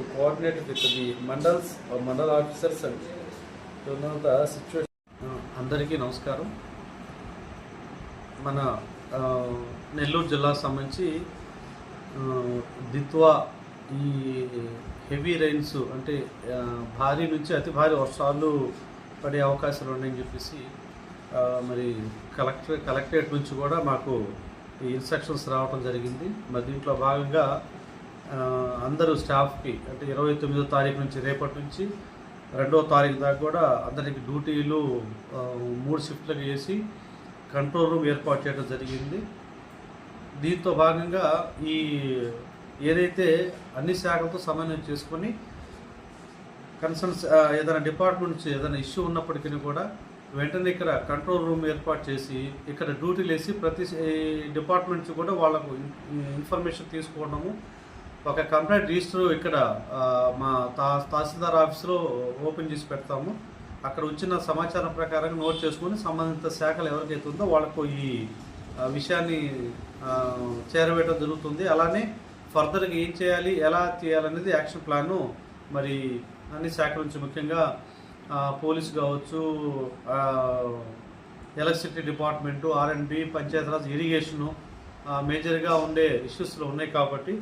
to coordinate with the mandals or mandal officers and to know the situation. అందరికీ నమస్కారం మన నెల్లూరు జిల్లా సంబంధించి దిత్వా ఈ హెవీ రైన్స్ అంటే భారీ నుంచి అతి భారీ వర్షాలు పడే అవకాశాలు ఉన్నాయని చెప్పేసి మరి కలెక్టర్ కలెక్టరేట్ నుంచి కూడా మాకు ఈ ఇన్స్ట్రక్షన్స్ రావడం జరిగింది మరి దీంట్లో భాగంగా అందరూ స్టాఫ్కి అంటే ఇరవై తొమ్మిదో తారీఖు నుంచి రేపటి నుంచి రెండో తారీఖు దాకా కూడా అందరికి డ్యూటీలు మూడు షిఫ్ట్లకు వేసి కంట్రోల్ రూమ్ ఏర్పాటు చేయడం జరిగింది. దీంతో భాగంగా ఈ ఏదైతే అన్ని శాఖలతో సమన్వయం చేసుకొని కన్సర్న్స్ ఏదైనా డిపార్ట్మెంట్ నుంచి ఏదైనా ఇష్యూ ఉన్నప్పటికీ కూడా వెంటనే ఇక్కడ కంట్రోల్ రూమ్ ఏర్పాటు చేసి ఇక్కడ డ్యూటీలు వేసి ప్రతి డిపార్ట్మెంట్ నుంచి కూడా వాళ్ళకు ఇన్ఫర్మేషన్ తీసుకోవడము ఒక కంప్లైంట్ రిజిస్టర్ ఇక్కడ మా తా తహసీల్దార్ ఆఫీస్లో ఓపెన్ చేసి పెడతాము. అక్కడ వచ్చిన సమాచారం ప్రకారం నోట్ చేసుకొని సంబంధిత శాఖలు ఎవరికైతే ఉందో వాళ్ళకు ఈ విషయాన్ని చేరవేయడం జరుగుతుంది. అలానే ఫర్దర్గా ఏం చేయాలి ఎలా చేయాలనేది యాక్షన్ ప్లాను మరి అన్ని శాఖల నుంచి ముఖ్యంగా పోలీస్ కావచ్చు ఎలక్ట్రిసిటీ డిపార్ట్మెంటు ఆర్ఎండ్బి పంచాయతీరాజ్ ఇరిగేషను మేజర్గా ఉండే ఇష్యూస్లో ఉన్నాయి కాబట్టి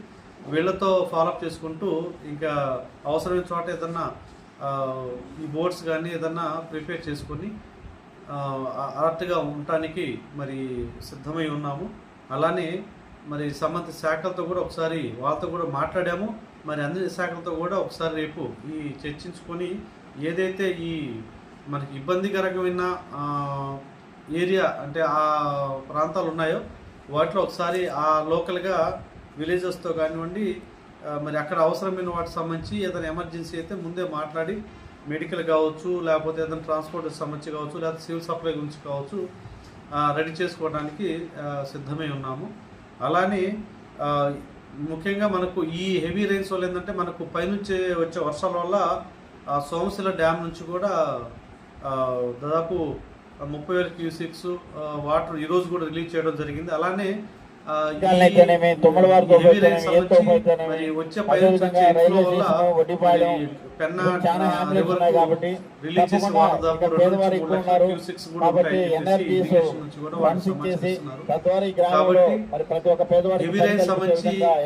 వీళ్ళతో ఫాలోఅప్ చేసుకుంటూ ఇంకా అవసరమైన చోట ఏదన్నా ఈ బోర్డ్స్ కానీ ఏదన్నా ప్రిపేర్ చేసుకొని అలర్ట్గా ఉండటానికి మరి సిద్ధమై ఉన్నాము. అలానే మరి సంబంధిత శాఖలతో కూడా ఒకసారి వాళ్ళతో కూడా మాట్లాడాము. మరి అన్ని శాఖలతో కూడా ఒకసారి రేపు ఈ చర్చించుకొని ఏదైతే ఈ మనకి ఇబ్బందికరమైన ఏరియా అంటే ఆ ప్రాంతాలు ఉన్నాయో వాటిలో ఒకసారి ఆ లోకల్గా విలేజెస్తో కానివ్వండి మరి అక్కడ అవసరమైన వాటికి సంబంధించి ఏదైనా ఎమర్జెన్సీ అయితే ముందే మాట్లాడి మెడికల్ కావచ్చు లేకపోతే ఏదైనా ట్రాన్స్పోర్ట్ సంబంధించి కావచ్చు లేకపోతే సివిల్ సప్లై గురించి కావచ్చు రెడీ చేసుకోవడానికి సిద్ధమై ఉన్నాము. అలానే ముఖ్యంగా మనకు ఈ హెవీ రైన్స్ వల్ల ఏంటంటే మనకు పైనుంచి వచ్చే వర్షాల వల్ల ఆ, సోమశిల డ్యామ్ నుంచి కూడా దాదాపు ముప్పై వేల క్యూసిక్స్ వాటర్ ఈరోజు కూడా రిలీజ్ చేయడం జరిగింది. అలానే అయితేనేమి, తుమ్మలవారి అయితేనేమి, ఏ తోపు అయితేనేమి, అదేవిధంగా రైల్వే స్టేషన్, వడ్డిపాలెం, చాలా river ఉన్నాయి కాబట్టి పేదవారు ఎక్కువ ఉన్నారు కాబట్టి వాళ్ళు ఫండ్స్ ఇచ్చేసి తద్వారా ఈ గ్రామంలో మరి ప్రతి ఒక్క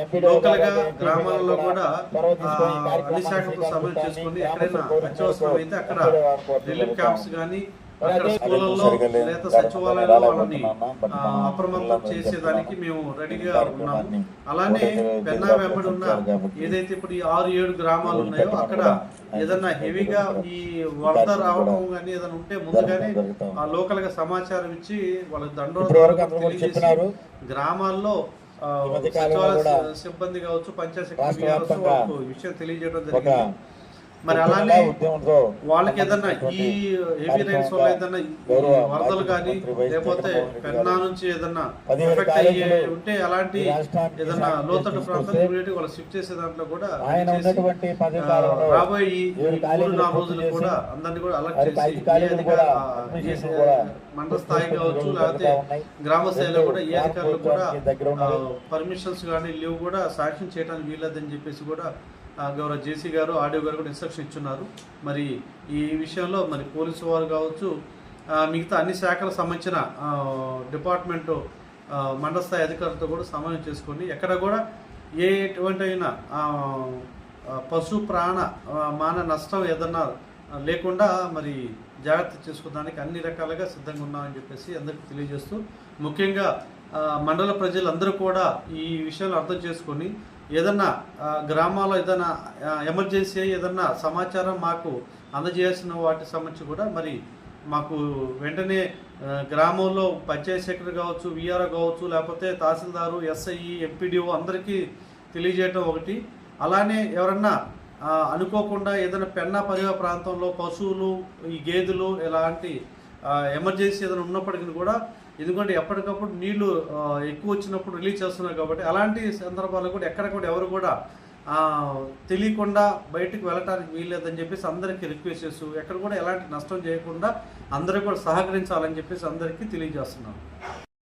ఎంపీడీ గ్రామాలలో గారు కూడా అన్ని సమన్వయం శ్రీకాకుళం చేసుకుని ఎక్కడైనా సభ అత్యవసరం అయితే అక్కడ రిలీఫ్. క్యాంప్స్ కానీ లేదు. సచివాలయాల్లో వాళ్ళని అప్రమత్తం చేసేదానికి. మేము రెడీగా ఉన్నాము అలానే పెన్నా వెంబడి ఉన్న ఏదైతే ఇప్పుడు ఈ ఆరు ఏడు గ్రామాలు ఉన్నాయో అక్కడ ఏదన్నా హెవీగా ఈ వరద రావడం కానీ ఏదైనా ఉంటే ముందుగానే. ఆ లోకల్గా సమాచారం ఇచ్చి అందరూ దండోరా గ్రామాల్లో సిబ్బంది కావచ్చు పంచాయతీ విషయం తెలియజేయడం జరిగింది మరి అలానే వాళ్ళకి ఏదన్నా ఈ హెవీ రైన్స్ వల్ల ఏదన్నా వరదలు కానీ లేకపోతే పెన్నా నుంచి ఏదన్నా ఎఫెక్ట్ అయ్యే ఉంటే అలాంటి ఏదన్నా లోతట్టు ప్రాంతం ఇమీడియట్ వాళ్ళు షిఫ్ట్ చేసే దాంట్లో కూడా రాబోయే ఈ మూడు నాలుగు రోజులు కూడా అందరినీ కూడా అలర్ట్ చేసి మండల స్థాయి కావచ్చు లేకపోతే. గ్రామ స్థాయిలో కూడా ఏ అధికారులు కూడా. పర్మిషన్స్ కానీ లీవ్ కూడా శాంక్షన్ చేయడానికి వీల్లేదని చెప్పేసి కూడా గౌరవ జేసీ గారు ఆడియో గారు కూడా ఇన్స్ట్రక్షన్ ఇచ్చున్నారు. మరి ఈ విషయంలో మరి పోలీసు వారు కావచ్చు మిగతా అన్ని శాఖలకు సంబంధించిన డిపార్ట్మెంటు మండల స్థాయి అధికారులతో కూడా సమన్వయం చేసుకొని ఎక్కడ కూడా ఏ ఎటువంటి అయినా పశు ప్రాణ మాన నష్టం ఏదన్నా లేకుండా మరి జాగ్రత్త చేసుకోవడానికి అన్ని రకాలుగా సిద్ధంగా ఉన్నామని చెప్పేసి అందరికీ తెలియజేస్తూ ముఖ్యంగా మండల ప్రజలందరూ కూడా ఈ విషయాలు అర్థం చేసుకొని ఏదన్నా గ్రామాల్లో ఏదైనా ఎమర్జెన్సీ ఏదన్నా సమాచారం మాకు అందజేయాల్సిన వాటి సంబంధించి కూడా మరి మాకు వెంటనే గ్రామంలో పంచాయతీ సెక్రటరీ కావచ్చు విఆర్ఓ కావచ్చు లేకపోతే తహసీల్దారు ఎస్ఐ ఎంపీడీఓ అందరికీ తెలియజేయటం ఒకటి. అలానే ఎవరన్నా అనుకోకుండా ఏదైనా పెన్నా పరివా ప్రాంతంలో పశువులు ఈ గేదెలు ఇలాంటి ఎమర్జెన్సీ ఏదైనా ఉన్నప్పటికీ కూడా ఎందుకంటే ఎప్పటికప్పుడు నీళ్ళు ఎక్కువ వచ్చినప్పుడు రిలీజ్ చేస్తున్నారు కాబట్టి అలాంటి సందర్భాల్లో కూడా ఎక్కడ కూడా ఎవరు కూడా తెలియకుండా బయటకు వెళ్ళటానికి వీల్లేదని చెప్పేసి అందరికీ రిక్వెస్ట్ చేస్తూ ఎక్కడ కూడా ఎలాంటి నష్టం చేయకుండా అందరూ కూడా సహకరించాలని చెప్పేసి అందరికీ తెలియజేస్తున్నాను.